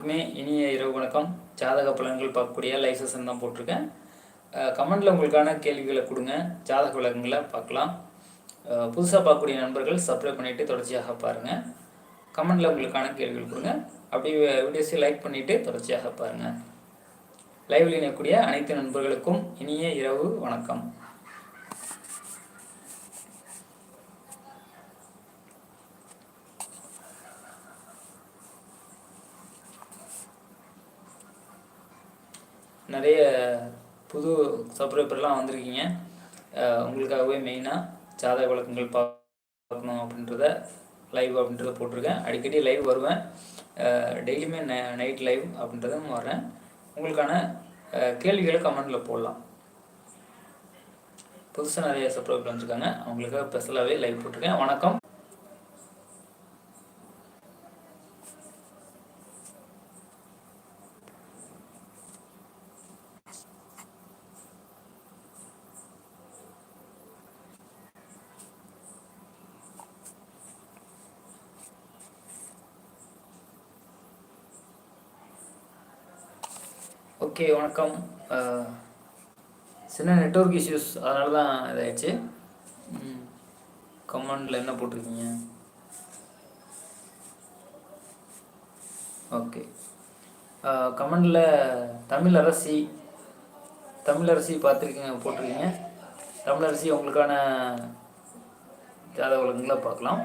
எல்லாருக்குமே இனிய இரவு வணக்கம். ஜாதக பலன்கள் பார்க்கக்கூடிய லைவ் செஷன் தான் போட்டிருக்கேன். கமெண்டில் உங்களுக்கான கேள்விகளை கொடுங்க. ஜாதக விளக்கங்களை பார்க்கலாம். புதுசாக பார்க்கக்கூடிய நண்பர்கள் சப்ஸ்கிரைப் பண்ணிவிட்டு தொடர்ச்சியாக பாருங்கள் கமெண்டில் உங்களுக்கான கேள்விகள் கொடுங்க. அப்படி வீடியோஸை லைக் பண்ணிவிட்டு தொடர்ச்சியாக பாருங்கள் லைவில் இணையக்கூடிய அனைத்து நண்பர்களுக்கும் இனிய இரவு வணக்கம். நிறைய புது சப்ஸ்கிரைபர்லாம் வந்திருக்கீங்க. உங்களுக்காகவே மெயினாக ஜாதக விளக்கங்கள் பார்க்கணும் அப்படின்றத லைவ் அப்படின்றத போட்டிருக்கேன். அடிக்கடி லைவ் வருவேன். டெய்லியுமே ந நைட் லைவ் அப்படின்றதும் வரேன் உங்களுக்கான கேள்விகளை கமெண்டில் போடலாம். புதுசாக நிறைய சப்ஸ்கிரைபர் வந்துருக்காங்க. அவங்களுக்காக ஸ்பெஷலாகவே லைவ் போட்டிருக்கேன். வணக்கம். ஓகே வணக்கம். சின்ன நெட்ஒர்க் இஷ்யூஸ் அதனால தான் இதாகிடுச்சு கமெண்டில் என்ன போட்டிருக்கீங்க? ஓகே. கமெண்டில் தமிழ் அரசி தமிழ் அரசி பார்த்துருக்கீங்க போட்டிருக்கீங்க. தமிழ் அரசி உங்களுக்கான ஜாதக வழக்குங்களை பார்க்கலாம்.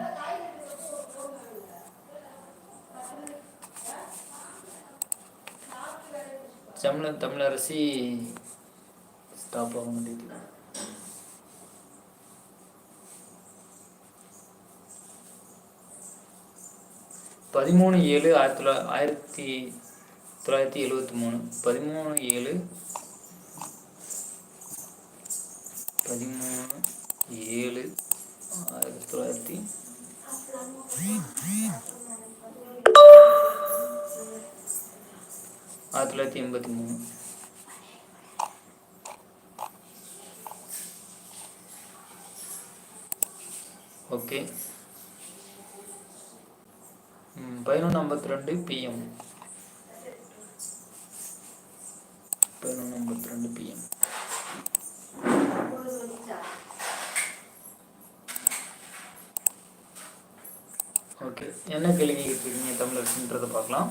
தமிழ் தமிழரசி ஸ்டாப் ஆக முடியுது பதிமூணு ஏழு ஆயிரத்தி தொள்ளா ஆயிரத்தி தொள்ளாயிரத்தி எழுபத்தி மூணு. பதிமூணு ஏழு பதிமூணு ஏழு ஆயிரத்தி தொள்ளாயிரத்தி ஆயிரத்தி தொள்ளாயிரத்தி எண்பத்தி மூணு. ஓகே. பதினொன்று ஐம்பத்தி ரெண்டு பிஎம் பதினொன்று ஐம்பத்தி ரெண்டு பிஎம் ஓகே. என்ன கேள்வி கேட்டிருக்கீங்க தமிழர்ன்றதை பார்க்கலாம்.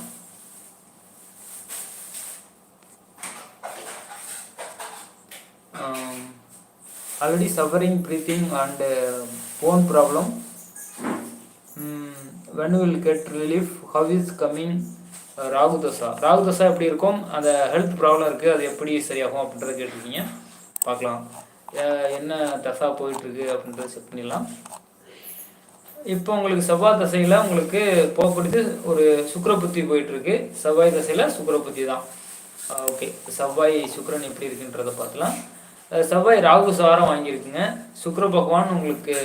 Already suffering breathing and uh, bone problem. Will when will get relief how is coming? Rahu dosha Rahu dosha எப்படி இருக்கும்? அந்த ஹெல்த் ப்ராப்ளம் இருக்குது அது எப்படி சரியாகும் அப்படின்றத கேட்டிருக்கீங்க. பார்க்கலாம். என்ன தசா போயிட்டுருக்கு அப்படின்றத செக் பண்ணிடலாம். இப்போ உங்களுக்கு செவ்வாய் தசையில் உங்களுக்கு போகக்கூடியது ஒரு சுக்கரபுத்தி போயிட்டுருக்கு. செவ்வாய் தசையில் சுக்கரபுத்தி தான். ஓகே செவ்வாய் சுக்கரன் எப்படி இருக்குன்றதை பார்க்கலாம். செவ்வாய் ராகு சாரம் வாங்கியிருக்குங்க. சுக்கர பகவான் உங்களுக்கு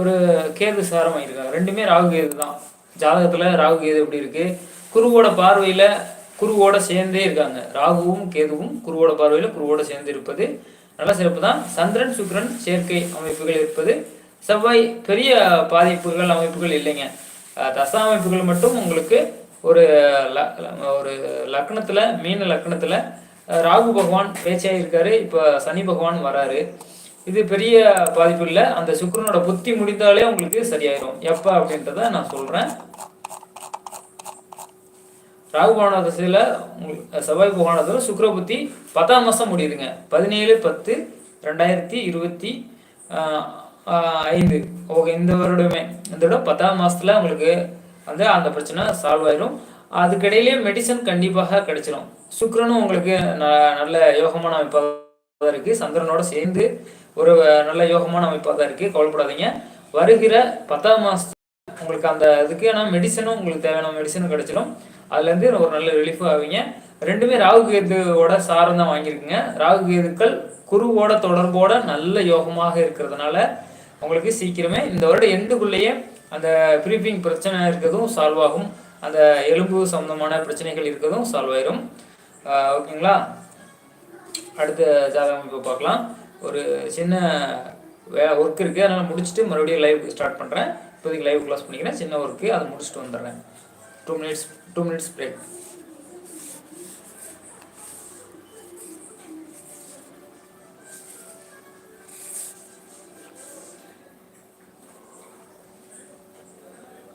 ஒரு கேது சாரம் வாங்கியிருக்காங்க ரெண்டுமே ராகு கேது தான். ஜாதகத்தில் ராகு கேது எப்படி இருக்குது குருவோட பார்வையில் குருவோட சேர்ந்தே இருக்காங்க. ராகுவும் கேதுவும் குருவோட பார்வையில் குருவோட சேர்ந்து இருப்பது நல்ல சிறப்பு தான். சந்திரன் சுக்கரன் சேர்க்கை அமைப்புகள் இருப்பது செவ்வாய் பெரிய பாதிப்புகள் அமைப்புகள் இல்லைங்க. தசா அமைப்புகள் மட்டும் உங்களுக்கு ஒரு ஒரு லக்னத்தில் மீன லக்னத்தில் ராகு பகவான் பேச்சாக இருக்காரு. இப்போ சனி பகவான் வராரு. இது பெரிய பாதிப்பு இல்லை. அந்த சுக்கரனோட புத்தி முடிந்தாலே உங்களுக்கு சரியாயிரும். எப்போ அப்படின்றத நான் சொல்கிறேன் ராகு பகவான திசையில் செவ்வாய் பகவானத்தில் சுக்கர புத்தி பத்தாம் மாதம் முடியுதுங்க. பதினேழு பத்து ரெண்டாயிரத்தி இருபத்தி ஐந்து. ஓகே இந்த வருடமே. இந்த விட பத்தாம் மாதத்தில் உங்களுக்கு வந்து அந்த பிரச்சனை சால்வ் ஆயிரும். அதுக்கிடையிலே மெடிசன் கண்டிப்பாக கிடைச்சிடும் சுக்கரனும் உங்களுக்கு நல்ல யோகமான அமைப்பாக தான் இருக்குது சந்திரனோட சேர்ந்து ஒரு நல்ல யோகமான அமைப்பாக தான் இருக்குது கவலைப்படாதீங்க. வருகிற பத்தாம் மாதம் உங்களுக்கு அந்த இதுக்கான மெடிசனும் உங்களுக்கு தேவையான மெடிசனும் கிடைச்சிடும் அதுலேருந்து ஒரு நல்ல ரிலீஃப் ஆவீங்க. ரெண்டுமே ராகு கேதுவோட சாரம் தான் வாங்கியிருக்குங்க. ராகு கேதுக்கள் குருவோட தொடர்போட நல்ல யோகமாக இருக்கிறதுனால உங்களுக்கு சீக்கிரமே இந்த வருட எண்டுக்குள்ளேயே அந்த ப்ரீஃபிங் பிரச்சனை இருக்கிறதும் சால்வ் ஆகும். அந்த எலும்பு சம்பந்தமான பிரச்சனைகள் இருக்கிறதும் சால்வ் ஆயிரும். ஓகேங்களா? அடுத்த ஜாதகம் இப்போ பார்க்கலாம். ஒரு சின்ன வே ஒர்க் இருக்குது அதனால் முடிச்சுட்டு மறுபடியும் லைவ் ஸ்டார்ட் பண்ணுறேன் இப்போதைக்கு லைவ் க்ளாஸ் பண்ணிக்கிறேன். சின்ன ஒர்க்கு அதை முடிச்சுட்டு வந்துடுறேன். Two minutes two minutes break